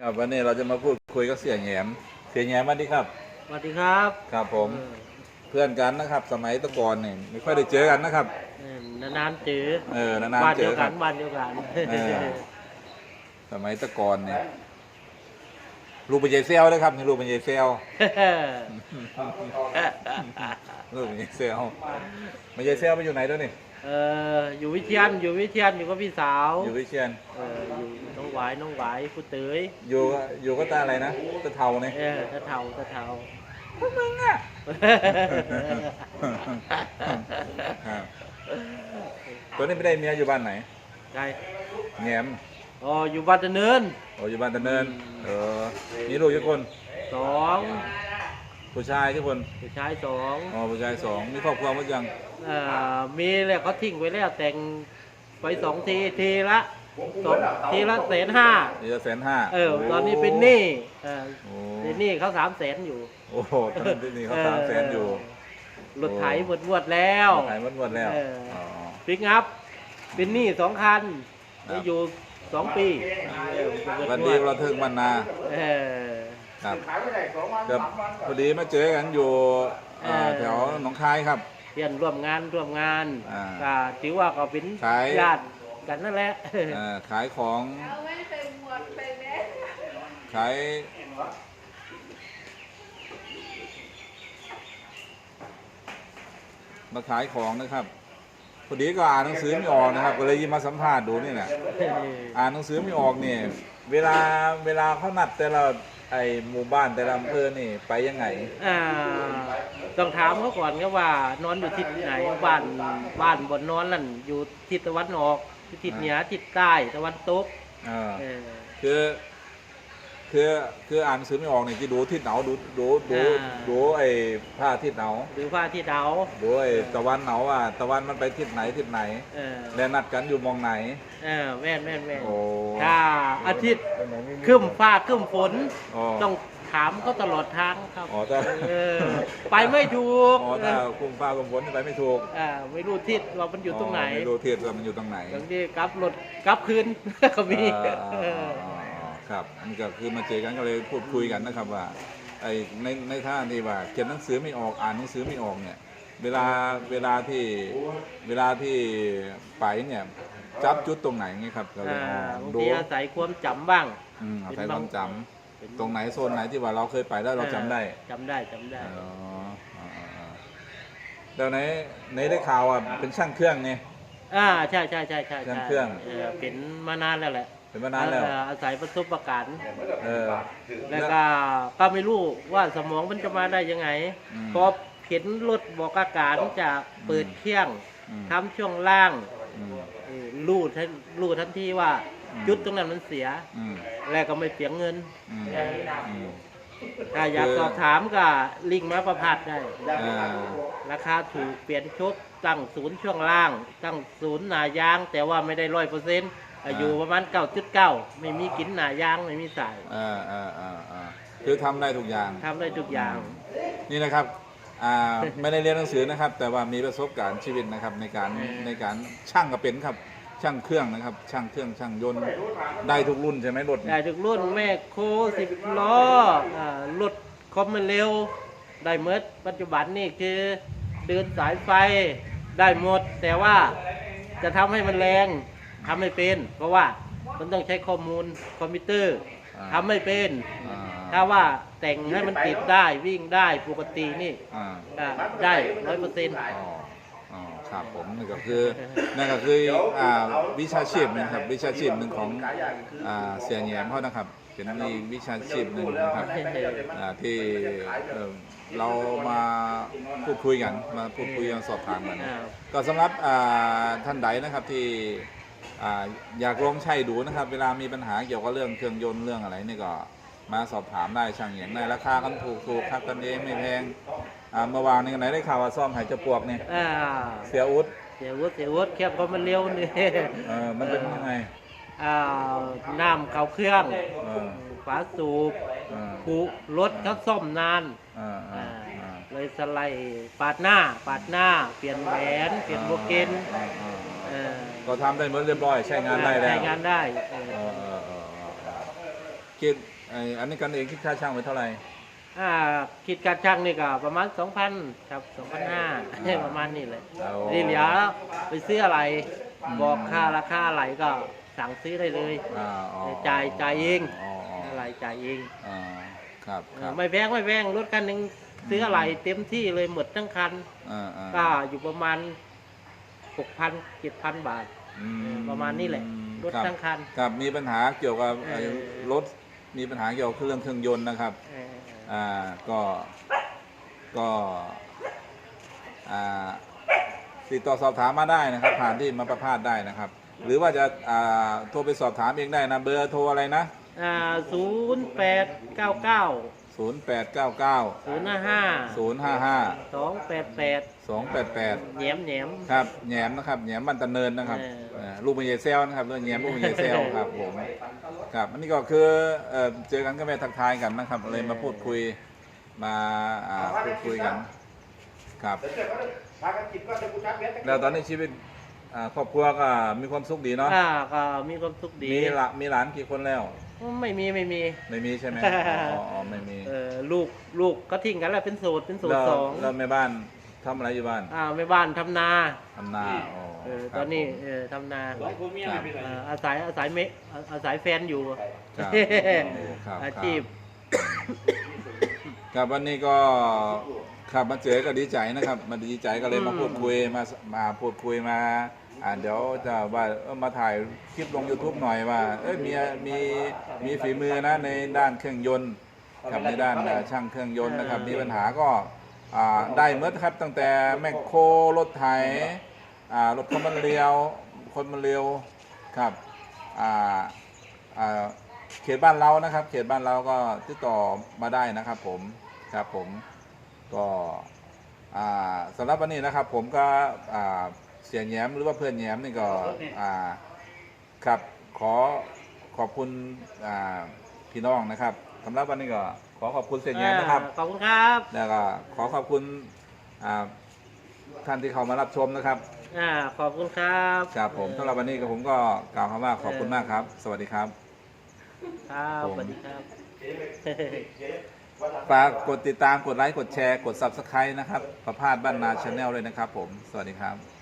ครับวันนี้เราจะมาพูดคุยกับเสียแหยมเสียแหยมสวัสดีครับ สวัสดีครับครับผม เพื่อนกันนะครับ สมัยแตะกอนเนี่ยไม่ค่อยได้เจอกันนะครับ เออนานๆเจอเออนานบ้านๆเจเดียอวคกัรันบ บ้านเดียวกันเออ สมัยแตะกอนเนี่ยลูกเป็นยายเซลนะครับนี่ลูกเป็นยายเซลลูกเป็นยายเซลไม่ยายเซลไปอยู่ไหนแล้วนี่เอออยู่วิเชียนอยู่วิเชียนอยู่กับพี่สาวอยู่วิเชียนเอออยู่น้ องหวายน้องหวายผู้เตยอยู่อยู่ก็ตาอะไรนะตะเทาเนี่ยเออตะเทาตะเทาพวกมึงอะครับตัวนี้ไม่ได้เมียอยู่บ้านไหนใช่แหนมอ๋ออยู่บ้านตะเนินโอ้อยู่บ้านตะเนินเออมีลูกกี่คนสองผู้ชายกี่คนผู้ชายสองอ๋อผู้ชายสองมีครอบครัวหมดยังเอ่อมีแล้วเขาทิ้งไว้แล้วแต่งไปสองทีทีละ สองทีละแสนห้านี่จะแสนห้าเออ ตอนนี้เป็นหนี้เออโอ้เป็นหนี้เขาสามแสนอยู่ โอ้โหตอนนี้เขาสามแสนอยู่รถไถหมดวดแล้ว ขายหมดหมดแล้วเอออ๋ อปิกอัพเป็นหนี้สองคันครับได้อยู่สองปีเออวันดีเราเทิงวันนาเออ ครับครับพอดีมาเจอกันอยู่อ่าเออ แถวหนองคายครับเพื่อนร่วมงานร่วมงานอ่าก็ถือว่าก็เป็นขายญาติ กันนั่นแหละเอ่อขายของเอาไว้ใส่หมวกใส่แมสขายมาขายของนะครับพอดีก็อ่านหนังสือไม่ออกนะครับ ก็เลยยิมมาสัมภาษณ์ดูนี่แหละอ่านหนังสือไม่ออกเนี่ยเวลาเวลาเขานัดแต่ละไอหมู่บ้านแต่ละอำเภอนี่ไปยังไงอ่าต้องถามเขาก่อนก็ว่านอนอยู่ทิศไหนบ้านบ้านบนนอนนั่นอยู่ทิศตะวันออก ทิศเหนือทิศใต้ตะวันตกเออเออ คือ คือคืออ่านหนังสือไม่ออกเนี่ยที่ดูทิศเหนาดูดูดูอ่า ดูไอ้ผ้าทิศเหนาหรือว่าที่ดาวดูไอ้ตะวันเหนาว่าตะวันมันไปทิศไหนทิศไหน เออแล้วนัดกันอยู่มองไหน เออแม่นแม่นแม่นโอ้ถ้าอาทิตย์ครึ้มฟ้าครึ้มฝน อ๋อ ต้อง ถามเขาตลอดทางครับอ๋อถ้า เออไปไม่ถูกอ๋อถ้าคุมฟ้าคุมฝนไปไม่ถูกอ่าไม่รู้ทิศว่ามันอยู่ตรงไหนไม่รู้ทิศว่ามันอยู่ตรงไหนบางทีกลับรถกลับคืน ก็มีอ่าเออ่าอ อ่าอ่าครับนี่ก็คือมาเจอกันก็เลยพูดคุยกันนะครับว่าไอ้ในในท่าที่ว่าเขียนหนังสือไม่ออกอ่านหนังสือไม่ออกเนี่ย เวลาเวลาที่เวลาที่ไปเนี่ยจับจุดตรงไหนไงครับก็เลยอ่าอ๋อบางดูทีอาศัยความจำบ้าง อืมอาศัยเป็นคบางวามจำ ตรงไหนโซนไหนที่ว่าเราเคยไปแล้วเราจำได้จำได้จำได้อ๋ออ๋ออ๋ออ๋อแล้วในในได้ข่าวอะเป็นช่างเครื่องไง อ่าใช่ใช่ใช่ใช่เครื่ใช่องเครื่อง เออเป็นมานานแล้วแหละเป็นมานานแล้ว เอออาศัยประสบการณ์เออ แล้วก็ก็ไม่รู้ว่าสมองมันจะมาได้ยังไงอืมพอเห็นรถบอกอากาศจะเปิดเครื่องอืมทำช่วงล่างอืม เออรู้ทันรู้ทันทีว่าอืม จุดตรงนั้นมันเสีย อืมแล้วก็ไม่เสียเงิน อืมอืม ถ้าอยากคือ สอบถามก็ลิงก์มาประพัดได้ อ่าราคาถูกเปลี่ยนชุดตั้งศูนย์ช่วงล่าง ตั้งศูนย์หนายาง แต่ว่าไม่ได้ร้อยเปอร์เซ็นต์อยู่ประมาณเก้าจุดเก้าไม่มีกินหนายางไม่มีสายอ่าอ่าอ่าอ่าคือทำได้ทุกอย่าง ทำได้ทุกอย่าง นี่นะครับอ่า ไม่ได้เรียนหนังสือนะครับ แต่ว่ามีประสบการณ์ชีวิตนะครับในการเออ ในการช่างก็เป็นครับ ช่างเครื่องนะครับ ช่างเครื่องช่างยนต์ได้ทุกรุ่นใช่ไหมรถได้ทุกรุ่นแม่โคสิบล้ออ่ารถคอมมันเร็ว ได้เมดปัจจุบันนี่คือเดินสายไฟได้หมด แต่ว่าจะทำให้มันแรงทำไม่เป็น เพราะว่ามันต้องใช้ข้อมูลคอมพิวเตอร์อ่าทำไม่เป็น อ่าถ้าว่าแต่งให้มันติดได้วิ่งได้ปกตินี่อ่าอ่าได้ร้อยเปอร์เซ็นต์ อ๋ออ๋อ ครับผมนั่นก็คือนั่นก็คืออ่าวิชาชีพนะครับวิชาชีพหนึ่งของอ่าเสียแหยมเขานะครับเป็นอีกวิชาชีพหนึ่งนะครับอ่าที่เอ่อเรามาพูดคุยกันมาพูดคุยกันสอบถามกัน อ่า ก็สำหรับอ่าท่านใดนะครับที่อ่าอยากลองใช้ดูนะครับ เวลามีปัญหาเกี่ยวกับเรื่องเครื่องยนต์เรื่องอะไรนี่ก็ มาสอบถามได้ช่างเหยียงได้ราคากันถูกถูกครับกันเองไม่แพงอ่าเมื่อวานนี้ไหนได้ข่าวว่าซ่อมหายจะปวกเนี่ยอ่าเสียอุดเสียวุฒิเสียวุฒิแคบก็มันเร็วนี่เออมันเป็นยังไงอ่าน้ำเข้าเครื่องเออฝาสูบเออผูรถเขาซ่อมนานเออเออ่าอเออเลยสไลด์ปาดหน้าปาดหน้า เปลี่ยนแหวนเปลี่ยนโบเกนเออเออเอเอออก็ทำได้หมดเรียบร้อยใช้งานได้แล้วใช้งานได้เออเออเออเออเออคิด ไออันนี้กันเองคิดค่าช่างไว้เท่าไหร่ อ่าคิดการช่างนี่ก็ประมาณ2,000ครับ2,500ประมาณนี้เลยเอานี่เหลือไปซื้ออะไร อืม บอกค่าราคาอะไรก็สั่งซื้อได้เลยอ่าอ๋อจ่ายจ่ายเองอ๋ออ๋ออะไรจ่ายเองอ่าครับเอครัอบไม่แพงไม่แพงรถคันหนึ่งซื้ออะไรเต็มที่เลยหมดทั้งคัน อ่าอ่าก็อยู่ประมาณ6,000 7,000บาท อืมประมาณนี้แหละรถครับทั้งคัน ครับมีปัญหาเกี่ยวกับเออไอ้รถ มีปัญหาเกี่ยวกับเครื่องเครื่องยนต์นะครับเอออ่าก็ก็อ่าติดต่อสอบถามมาได้นะครับ ผ่านที่มาประพาสได้นะครับ หรือว่าจะอ่าโทรไปสอบถามเองได้นะเบอร์โทรอะไรนะ อ่าศูนย์แปดเก้าเก้า0899 ศูนย์ห้าห้า055 สองแปดแปด288 แหนมแหนม ครับแหนมนะครับแหนมบันตะเนินนะครับเออ เอ่อลูกมันใหญ่เซลนะครับเรื่องแหนมลูกมันใหญ่เซลครับผม ครับอันนี้ก็คือเอ่อเจอกันก็ไปทักทายกันนะครับ เลยมาพูดคุยมาอ่าพูดคุยกันครับพากันจิบก็จะกูชักเวทแล้วตอนนี้ชีวิตอ่าครอบครัวก็มีความสุขดีเนาะอ่าก็มีความสุขดีมีละมีหลานกี่คนแล้ว ไม่มีไม่มี ไม่มีใช่ไหมอ๋ออ๋อไม่มีเออลูกลูกก็ทิ้งกันแล้วเป็นโสดเป็นโสดแล้วสองแล้วแม่บ้านทำอะไรอยู่บ้านอ่าแม่บ้านทำนาทำนาอ๋อ เออคตรัอบนนี้ผมเออทำนาสองคนเมียไม่เป็นไร เอ่ออาศัยอาศัยเมอาศัยแฟนอยู่ ครับโอ้ครับอาชีพ ครับวันนี้ก็ขับมาเจอก็ดีใจนะครับ มาดีใจก็เลยมาอืม พูดคุยมามาพูดคุยมา อ่าเดี๋ยวจะว่าเออมาถ่ายคลิปลง YouTube หน่อยว่าเอ้ยมีมีมีฝีมือนะในด้านเครื่องยนต์กับในด้านอ่าช่างเครื่องยนต์นะครับมีปัญหาก็อ่าได้เมื่อครับตั้งแต่แมคโครรถไถอ่า รถคนมันเลียว คนมันเร็วครับอ่าอ่าเขตบ้านเรานะครับ เขตบ้านเราก็ติดต่อมาได้นะครับ ผมครับผมก็อ่าสำหรับวันนี้นะครับ ผมก็อ่าเสียแย้มหรือว่าเพื่อนแย้มนี่ก็อ่าครับขอขอบคุณอ่าพี่น้องนะครับสำหรับวันนี้ก็ขอขอบคุณเสียแย้มนะครับอ่าขอบคุณครับแล้วก็ขอขอบคุณอ่าท่านที่เข้ามารับชมนะครับ อ่าขอบคุณครับ ครับผมสำหรับวันนี้ก็ผมก็กล่าวคำว่าขอบคุณมากครับ สวัสดีครับ ครับผมสวัสดีครับฝากกดติดตามกดไลค์กดแชร์กด Subscribe นะครับประพาสบ้านนาชาแนลเลยนะครับผม สวัสดีครับ